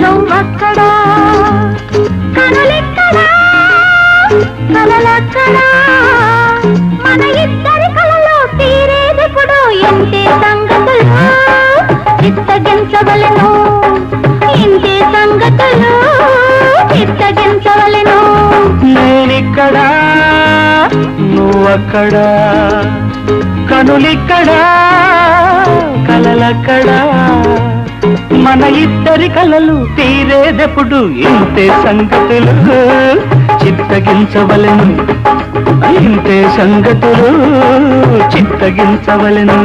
నువ్వక్కడా కనులెక్కడా కలలక్కడా? మన ఇద్దరి కలలో తీరేదెప్పుడు ఎంతే సంగతులు? చిత్తగించవలను. ఇంతే సంగతులు చిత్తగించవలను. నేనిక్కడా? నువ్వక్కడా? కనులిక్కడా? కలలక్కడా? మన ఇద్దరి కలలు తీరేదెప్పుడు ఇంతే సంగతులు చిత్తగించవలెను ఇంతే సంగతులు చిత్తగించవలెను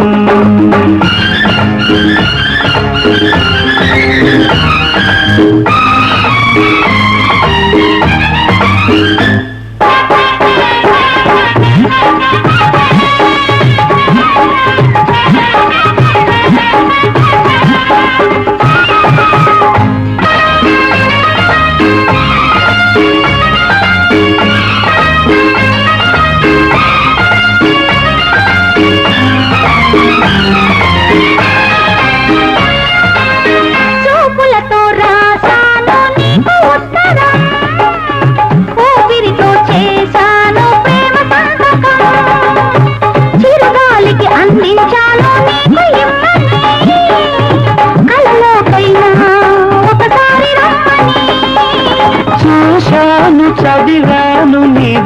you.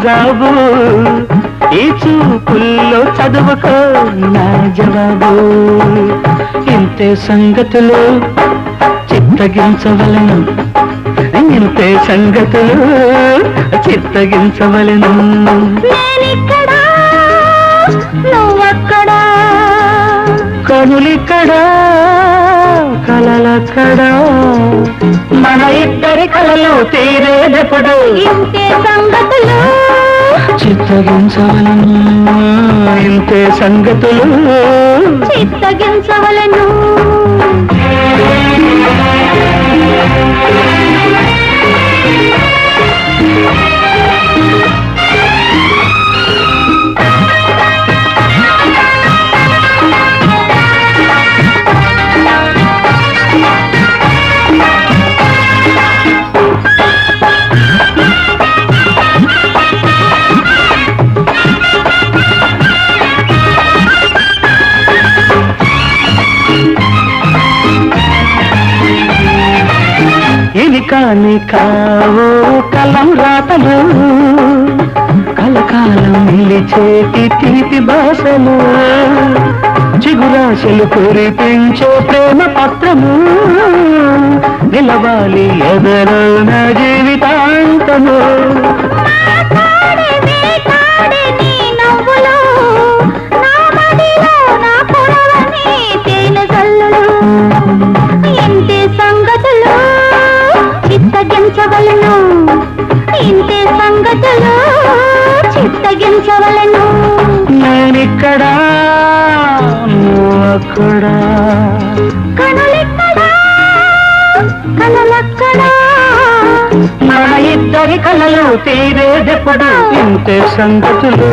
జాబు ఈ చూపుల్లో చదువుకో నా జవాబు. ఇంతే సంగతులు చిత్తగించవలను. ఇంతే సంగతులు చిత్తగించవలను. కనులిక్కడా? కలలక్కడా మన ఇద్దరి కలలు తీరేదెప్పుడు? ఇంతే సంగతులు. చిత్తగించవలను. ఇంతే సంగతులు. చిత్తగించవలను. కాని కావో కలం రాతలు. కలకాలం నిలిచేటి తీపి భాషలు. చిగురాశలు కురిపించే ప్రేమ పత్రము. నిలవాలి ఎదలో నా జీవితాంతము. చిత్తగించవలను ఇంతే సంగతులు చిత్తగించవలను. నేనిక్కడా నువ్వక్కడా? కనులెక్కడా కలలక్కడా మన ఇద్దరి కలలు తీరేదెప్పుడు? ఇంతే సంగతులు